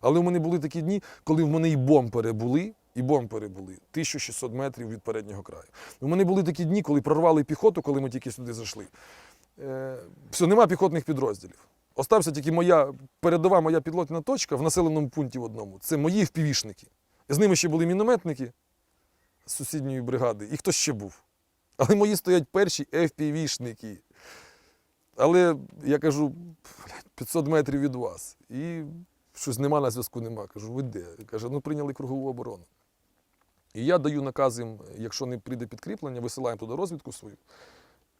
Але в мене були такі дні, коли в мене і бомпери були, і бомпери були 1600 метрів від переднього краю. У мене були такі дні, коли прорвали піхоту, коли ми тільки сюди зайшли. Е, все, нема піхотних підрозділів. Остався тільки моя передова моя підлотна точка в населеному пункті в одному. Це мої впівішники. З ними ще були мінометники з сусідньої бригади, і хтось ще був. Але мої стоять перші FPV-шники. Але я кажу, 500 метрів від вас. І щось нема на зв'язку, нема. Кажу, ви де? Каже, ну прийняли кругову оборону. І я даю наказ їм, якщо не прийде підкріплення, висилаємо туди розвідку свою.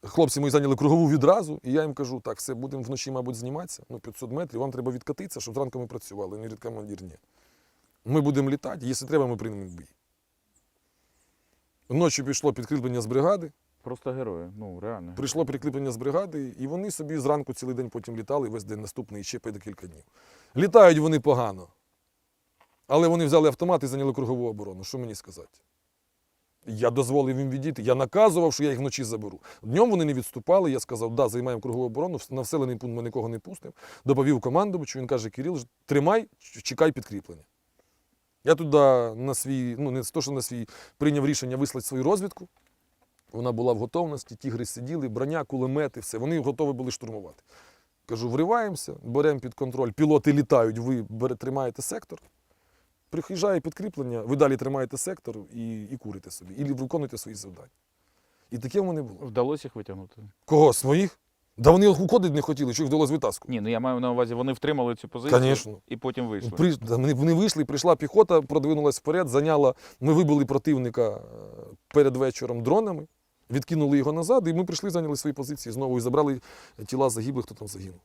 Хлопці мої зайняли кругову відразу, і я їм кажу, так, все, будемо вночі, мабуть, зніматися. Ну, 500 метрів, вам треба відкатитися, щоб зранку ми працювали, не від командир, ні. Ми будемо літати, якщо треба, ми приймемо бій. Ночі пішло підкріплення з бригади, Просто герої. Ну, реально. прийшло підкріплення з бригади, і вони собі зранку цілий день потім літали, весь день наступний і ще по декілька днів. Літають вони погано. Але вони взяли автомат і зайняли кругову оборону. Що мені сказати? Я дозволив їм відійти. Я наказував, що я їх вночі заберу. Днем вони не відступали. Я сказав, да, займаємо кругову оборону, на вселений пункт ми нікого не пустимо. Доповів командувачу, він каже, Кирил, тримай, чекай підкріплення. Я туди на свій, ну не то, що на свій, прийняв рішення вислати свою розвідку. Вона була в готовності, тігри сиділи, броня, кулемети, все. Вони готові були штурмувати. Кажу, вриваємося, беремо під контроль, пілоти літають, ви бере, тримаєте сектор. Приїжджає підкріплення, ви далі тримаєте сектор і, і курите собі, і виконуєте свої завдання. І таке в мене було. Вдалося їх витягнути? Кого? Своїх? Да вони уходити не хотіли, що їх вдалося витаскувати. Ні, ну я маю на увазі, вони втримали цю позицію Звісно. і потім вийшли. При, да, вони, вони вийшли, прийшла піхота, продвинулась вперед, зайняла. Ми вибили противника е, перед вечором дронами, відкинули його назад, і ми прийшли, зайняли свої позиції знову і забрали тіла загиблих, хто там загинув.